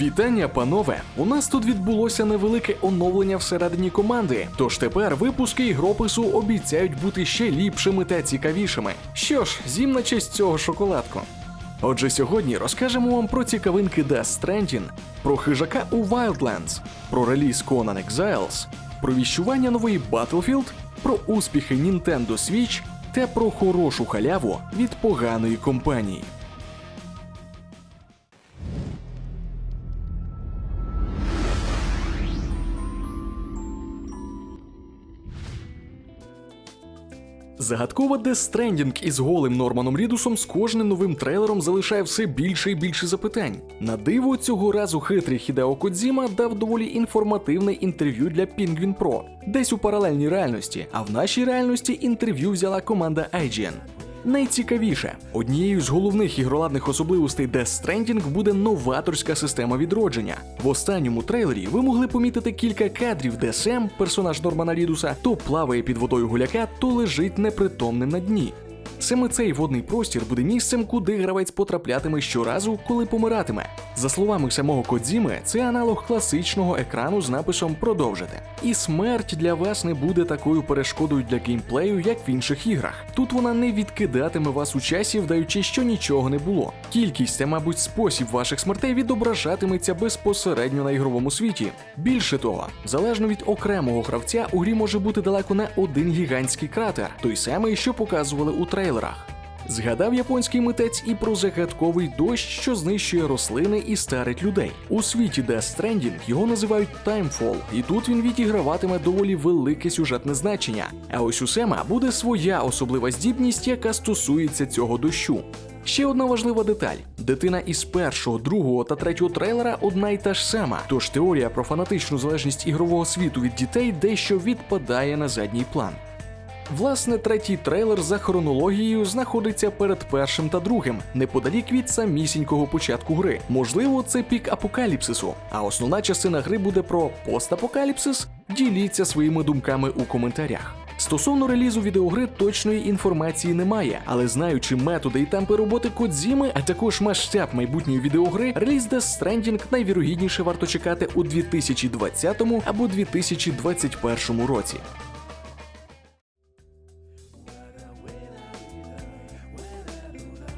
Вітання, панове! У нас тут відбулося невелике оновлення всередині команди. Тож тепер випуски ігропису обіцяють бути ще ліпшими та цікавішими. Що ж, з'їм на честь цього шоколадку. Отже, сьогодні розкажемо вам про цікавинки Death Stranding, про хижака у Wildlands, про реліз Conan Exiles, про віщування нової Battlefield, про успіхи Nintendo Switch та про хорошу халяву від поганої компанії. Загадкова Death Stranding із голим Норманом Рідусом з кожним новим трейлером залишає все більше і більше запитань. На диво цього разу хитрий Хідео Кодзіма дав доволі інформативне інтерв'ю для Penguin Pro, десь у паралельній реальності, а в нашій реальності інтерв'ю взяла команда IGN. Найцікавіше, однією з головних ігроладних особливостей Death Stranding буде новаторська система відродження. В останньому трейлері ви могли помітити кілька кадрів, де Сем, персонаж Нормана Рідуса, то плаває під водою гуляка, то лежить непритомним на дні. Саме цей водний простір буде місцем, куди гравець потраплятиме щоразу, коли помиратиме. За словами самого Кодзіми, це аналог класичного екрану з написом Продовжити. І смерть для вас не буде такою перешкодою для геймплею, як в інших іграх. Тут вона не відкидатиме вас у часі, вдаючи, що нічого не було. Кількість та, мабуть, спосіб ваших смертей відображатиметься безпосередньо на ігровому світі. Більше того, залежно від окремого гравця, у грі може бути далеко не один гігантський кратер, той самий, що показували у трейлерах. Згадав японський митець і про загадковий дощ, що знищує рослини і старить людей. У світі Death Stranding його називають Timefall, і тут він відіграватиме доволі велике сюжетне значення. А ось у Сема буде своя особлива здібність, яка стосується цього дощу. Ще одна важлива деталь: дитина із першого, другого та третього трейлера одна й та ж сама. Тож теорія про фанатичну залежність ігрового світу від дітей дещо відпадає на задній план. Власне, третій трейлер за хронологією знаходиться перед першим та другим, неподалік від самісінького початку гри. Можливо, це пік апокаліпсису. А основна частина гри буде про постапокаліпсис. Діліться своїми думками у коментарях. Стосовно релізу відеогри точної інформації немає, але знаючи методи і темпи роботи Кодзіми, а також масштаб майбутньої відеогри, реліз Death Stranding найвірогідніше варто чекати у 2020 або 2021 році.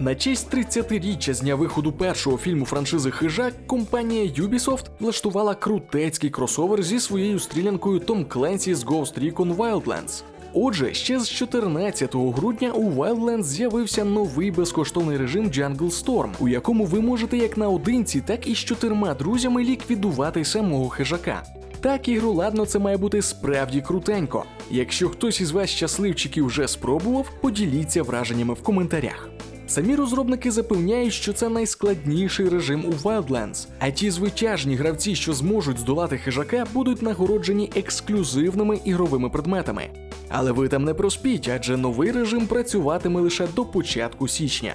На честь 30-річчя з дня виходу першого фільму франшизи Хижак компанія Ubisoft влаштувала крутецький кросовер зі своєю стрілянкою Tom Clancy's Ghost Recon Wildlands. Отже, ще з 14 грудня у Wildlands з'явився новий безкоштовний режим Jungle Storm, у якому ви можете як наодинці, так і з чотирма друзями ліквідувати самого хижака. Так ігроладно це має бути справді крутенько. Якщо хтось із вас щасливчиків вже спробував, поділіться враженнями в коментарях. Самі розробники запевняють, що це найскладніший режим у Wildlands, а ті звитяжні гравці, що зможуть здолати хижака, будуть нагороджені ексклюзивними ігровими предметами. Але ви там не проспіть, адже новий режим працюватиме лише до початку січня.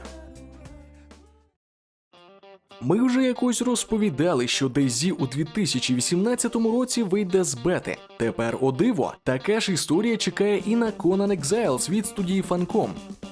Ми вже якось розповідали, що DayZ у 2018 році вийде з бети. Тепер о диво, така ж історія чекає і на Conan Exiles від студії Funcom.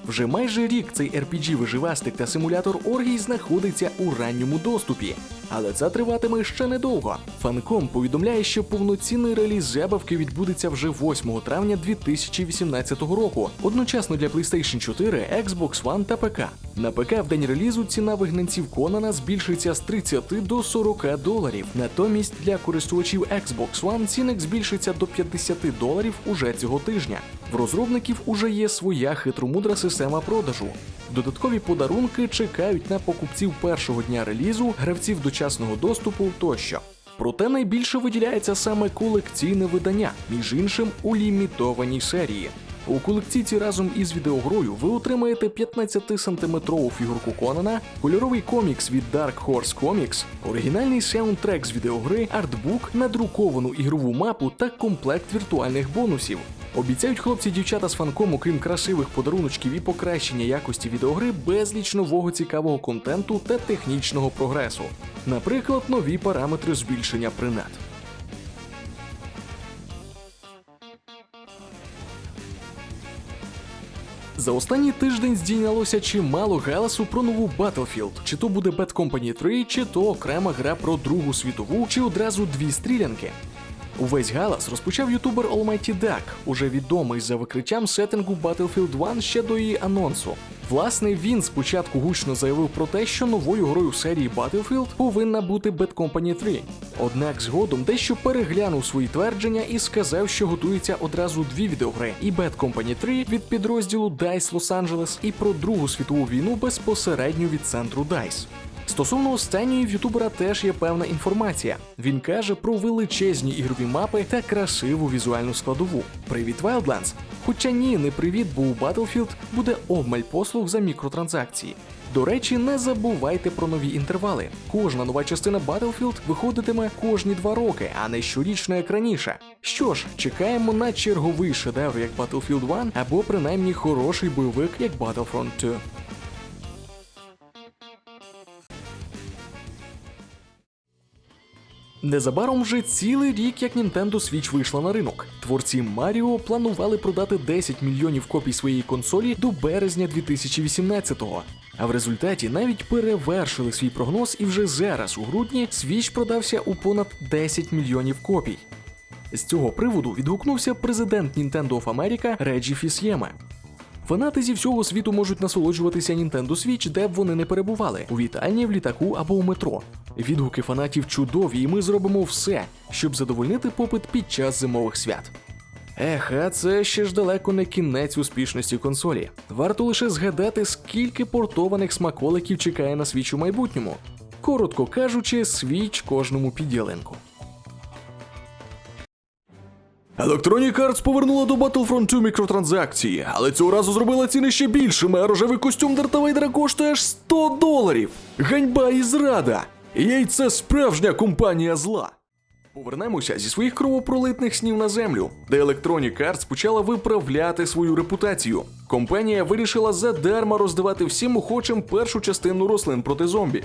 Вже майже рік цей RPG виживастик та симулятор оргій знаходиться у ранньому доступі. Але це триватиме ще недовго. Funcom повідомляє, що повноцінний реліз забавки відбудеться вже 8 травня 2018 року, одночасно для PlayStation 4, Xbox One та ПК. На ПК в день релізу ціна вигнанців Конана збільшиться з 30 до 40 доларів. Натомість для користувачів Xbox One цінник збільшиться до 50 доларів уже цього тижня. В розробників уже є своя хитромудра система продажу. Додаткові подарунки чекають на покупців першого дня релізу, гравців дочасного доступу тощо. Проте найбільше виділяється саме колекційне видання, між іншим у лімітованій серії. У колекційці разом із відеогрою ви отримаєте 15-сантиметрову фігурку Конана, кольоровий комікс від Dark Horse Comics, оригінальний саундтрек з відеогри, артбук, надруковану ігрову мапу та комплект віртуальних бонусів. Обіцяють хлопці дівчата з фанком, окрім красивих подаруночків і покращення якості відеогри, безліч нового цікавого контенту та технічного прогресу. Наприклад, нові параметри збільшення принад. За останній тиждень здійнялося чимало галасу про нову Battlefield. Чи то буде Bad Company 3, чи то окрема гра про Другу світову, чи одразу дві стрілянки. Увесь галас розпочав ютубер Almighty Duck, уже відомий за викриттям сеттингу Battlefield 1 ще до її анонсу. Власне, він спочатку гучно заявив про те, що новою грою серії Battlefield повинна бути Bad Company 3. Однак згодом дещо переглянув свої твердження і сказав, що готується одразу дві відеогри: і Bad Company 3 від підрозділу DICE Los-Angeles, і про Другу світову війну безпосередньо від центру DICE. Стосовно останньої в ютубера теж є певна інформація. Він каже про величезні ігрові мапи та красиву візуальну складову. Привіт, Wildlands! Хоча ні, не привіт, бо у Battlefield буде обмаль послуг за мікротранзакції. До речі, не забувайте про нові інтервали. Кожна нова частина Battlefield виходитиме кожні два роки, а не щорічно як раніше. Що ж, чекаємо на черговий шедевр як Battlefield 1 або принаймні хороший бойовик як Battlefront 2. Незабаром вже цілий рік, як Nintendo Switch вийшла на ринок. Творці Маріо планували продати 10 мільйонів копій своєї консолі до березня 2018-го. А в результаті навіть перевершили свій прогноз, і вже зараз, у грудні, Switch продався у понад 10 мільйонів копій. З цього приводу відгукнувся президент Nintendo of America Реджі Фісьєме. Фанати зі всього світу можуть насолоджуватися Nintendo Switch, де б вони не перебували у вітальні, в літаку або у метро. Відгуки фанатів чудові, і ми зробимо все, щоб задовольнити попит під час зимових свят. Ех, а це ще ж далеко не кінець успішності консолі. Варто лише згадати, скільки портованих смаколиків чекає на Switch у майбутньому. Коротко кажучи, Switch кожному піділинку. Electronic Arts повернула до Battlefront 2 мікротранзакції, але цього разу зробила ціни ще більшими, а рожевий костюм Дарта Вейдера коштує аж 100 доларів. Ганьба і зрада! Їй це справжня компанія зла. Повернемося зі своїх кровопролитних снів на землю, де Electronic Arts почала виправляти свою репутацію. Компанія вирішила задарма роздавати всім охочим першу частину рослин проти зомбі.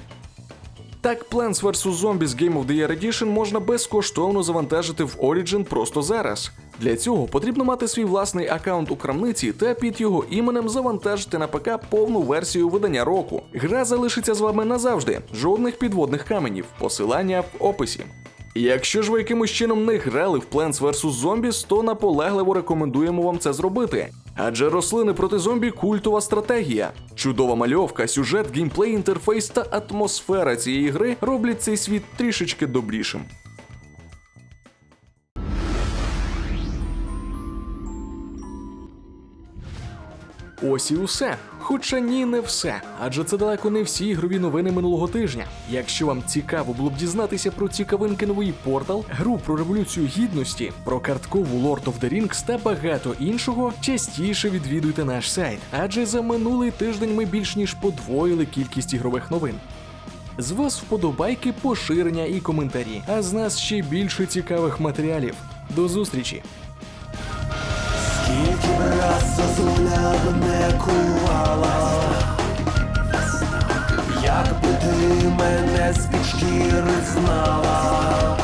Так, Plants vs. Zombies Game of the Year Edition можна безкоштовно завантажити в Origin просто зараз. Для цього потрібно мати свій власний аккаунт у крамниці та під його іменем завантажити на ПК повну версію видання року. Гра залишиться з вами назавжди, жодних підводних каменів, посилання в описі. Якщо ж ви якимось чином не грали в Plants vs. Zombies, то наполегливо рекомендуємо вам це зробити. Адже рослини проти зомбі культова стратегія. Чудова мальовка, сюжет, геймплей, інтерфейс та атмосфера цієї гри роблять цей світ трішечки добрішим. Ось і усе. Хоча ні, не все. Адже це далеко не всі ігрові новини минулого тижня. Якщо вам цікаво було б дізнатися про цікавинки нової портал, гру про революцію гідності, про карткову Lord of the Rings та багато іншого, частіше відвідуйте наш сайт. Адже за минулий тиждень ми більш ніж подвоїли кількість ігрових новин. З вас вподобайки, поширення і коментарі, а з нас ще більше цікавих матеріалів. До зустрічі! Скільки раз зозуля б не кувала, як би ти мене з-під шкіри знала.